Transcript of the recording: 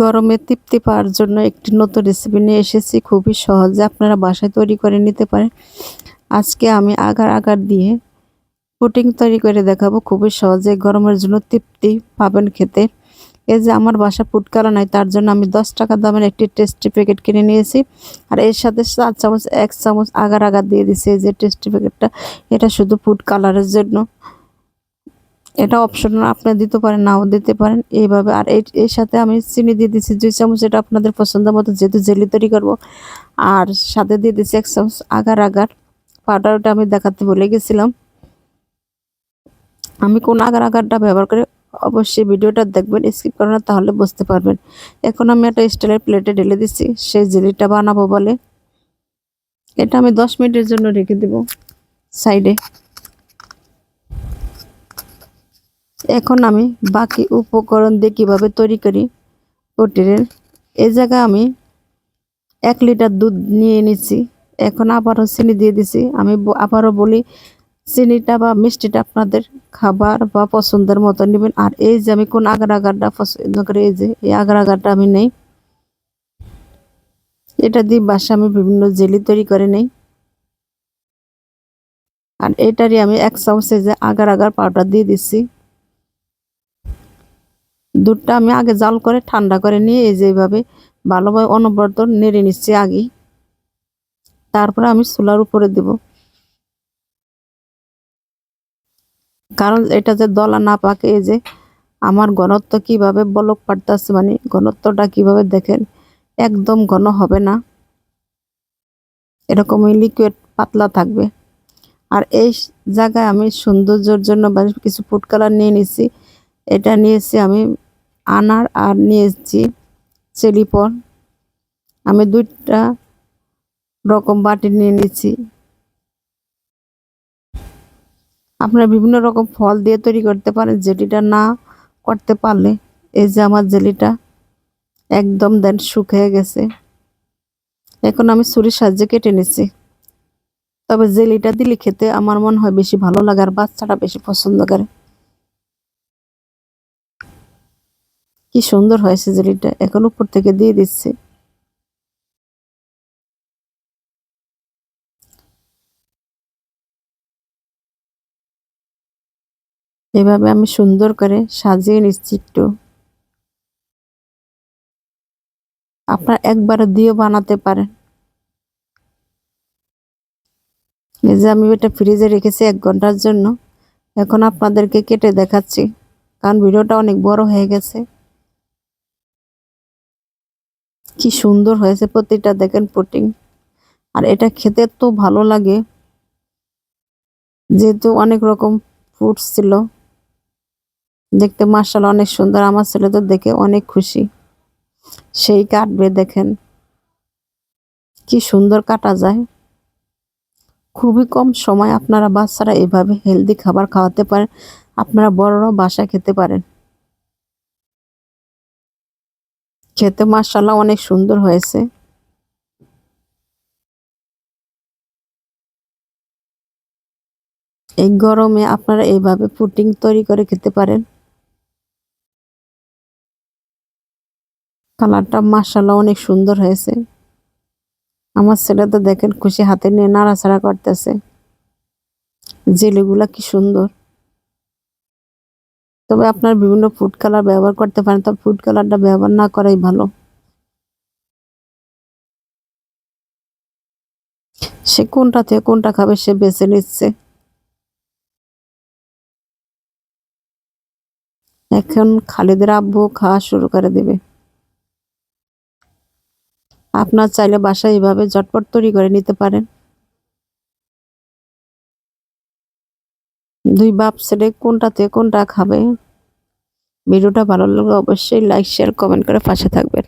গরমে তৃপ্তি পাওয়ার জন্য একটি নতুন রেসিপি নিয়ে এসেছি। খুবই সহজে আপনারা বাসায় তৈরি করে নিতে পারেন। আজকে আমি আগার আগার দিয়ে পুটিং তৈরি করে দেখাবো। খুবই সহজে গরমের জন্য তৃপ্তি পাবেন খেতে। এই যে আমার বাসা ফুটকালা নাই, তার জন্য আমি দশ টাকা দামের একটি টেস্টি প্যাকেট কিনে নিয়েছি। আর এর সাথে চার চামচ, এক চামচ আগার আগার দিয়ে দিছি এই যে টেস্টি প্যাকেটটা এটা শুধু ফুড কালারের জন্য। এটা অপশনাল আপনি দিতে পারেন, নাও দিতে পারেন। এইভাবে আর এর সাথে আমি চিনি দিয়ে দিচ্ছি দুই চামচ এটা আপনাদের পছন্দ মতো যেহেতু জেলি তৈরি করব। আর সাথে দিয়ে দিচ্ছি এক চামচ আগার আগার। পাউডারটা আমি দেখাতে ভুলে গেছিলাম। আমি কোন আগার আগারটা ব্যবহার করে অবশ্যই ভিডিওটা দেখবেন স্কিপ করেন না, তাহলে বুঝতে পারবেন। এখন আমি একটা স্টিলের প্লেটে ঢেলে দিচ্ছি সেই জেলিটা বানাবো বলে। এটা আমি দশ মিনিটের জন্য রেখে দেব সাইডে এখন আমি বাকি উপকরণ দিয়ে কীভাবে তৈরি করি? প্রোটিনের এই জায়গায় আমি এক লিটার দুধ নিয়ে নিচ্ছি। এখন আবারও চিনি দিয়ে দিছি। আমি আবারও বলি, চিনিটা বা মিষ্টিটা আপনাদের খাবার বা পছন্দের মতো নেবেন। আর এই যে আমি কোন আগার আগারটা পছন্দ করি, এই যে এই আগার আমি নেই। এটা দিয়ে বাসা আমি বিভিন্ন জেলি তৈরি করে নেই। আর এটারই আমি এক চামচে যে আগার আগার পাউডার দিয়ে দিচ্ছি। দুধটা আমি আগে জাল করে ঠান্ডা করে নিয়ে এই যেভাবে ভালোভাবে অনবরত নেড়ে নিচ্ছি আগে। তারপরে আমি চুলার উপরে দেব। কারণ এটা যে দলা না পাকে, এই যে আমার ঘনত্ব কীভাবে বলক পাড়তেছে মানে ঘনত্বটা কীভাবে দেখেন, একদম ঘন হবে না। এরকমই লিকুইড পাতলা থাকবে। আর এই জায়গায় আমি সৌন্দর্যের জন্য কিছু ফুড কালার নিয়ে নিছি এটা নিয়েছি আমি আনার আর নিয়েছি চেলিপন আমি দুইটা রকম বাটি নিয়ে নিচ্ছি আপনারা বিভিন্ন রকম ফল দিয়ে তৈরি করতে পারেন, জেলিটা না করতে পারলে এই যে আমার জেলিটা একদম দেন শুকিয়ে গেছে। এখন আমি ছুরির সাহায্যে কেটে নিচ্ছি। তবে জেলিটা দিলে খেতে আমার মনে হয় বেশি ভালো লাগে আর বাচ্চাটা বেশি পছন্দ করে। কি সুন্দর হয়েছে জেলিটা এখন উপর থেকে দিয়ে দিচ্ছি। এভাবে আমি সুন্দর করে সাজিয়ে নিচ্ছি একটু। আপনার একবার দিয়েও বানাতে পারেন। এই যে আমি এটা ফ্রিজে রেখেছি এক ঘণ্টার জন্য। এখন আপনাদেরকে কেটে দেখাচ্ছি। কারণ ভিডিওটা অনেক বড় হয়ে গেছে। কি সুন্দর হয়েছে প্রতিটা দেখেন পুটিং। আর এটা খেতে তো ভালো লাগে। যেহেতু অনেক রকম ফ্রুটস ছিল। দেখতে মার্শাল অনেক সুন্দর। আমার ছেলে তো দেখে অনেক খুশি। সেই কাটবে দেখেন। কি সুন্দর কাটা যায়। খুবই কম সময় আপনারা বাচ্চারা এভাবে হেলদি খাবার খাওয়াতে পারেন। আপনারা বড়রাও বাসা খেতে পারেন। খেতে মাসাল্লাহ অনেক সুন্দর হয়েছে। এই গরমে আপনারা এইভাবে পুটিং তৈরি করে খেতে পারেন। কালারটা মাসাল্লাহ অনেক সুন্দর হয়েছে। আমার ছেলে তো দেখেন খুশি হাতে নিয়ে নাড়াচাড়া করতেছে। জেলেগুলা কি সুন্দর। তবে আপনার বিভিন্ন ফুড কালার ব্যবহার করতে পারেন, তবে ফুড কালারটা ব্যবহার না করাই ভালো। সে কোনটা থেকে কোনটা খাবে সে বেছে নিচ্ছে। এখন খালিদের আব্বু খাওয়া শুরু করে দেবে। আপনার চাইলে বাসায় এইভাবে ঝটপট তৈরি করে নিতে পারেন। দুই বাপ ছেলে কোনটাতে কোনটা খাবে? ভিডিওটা ভালো লাগলে অবশ্যই লাইক শেয়ার কমেন্ট করে পাশে থাকবেন।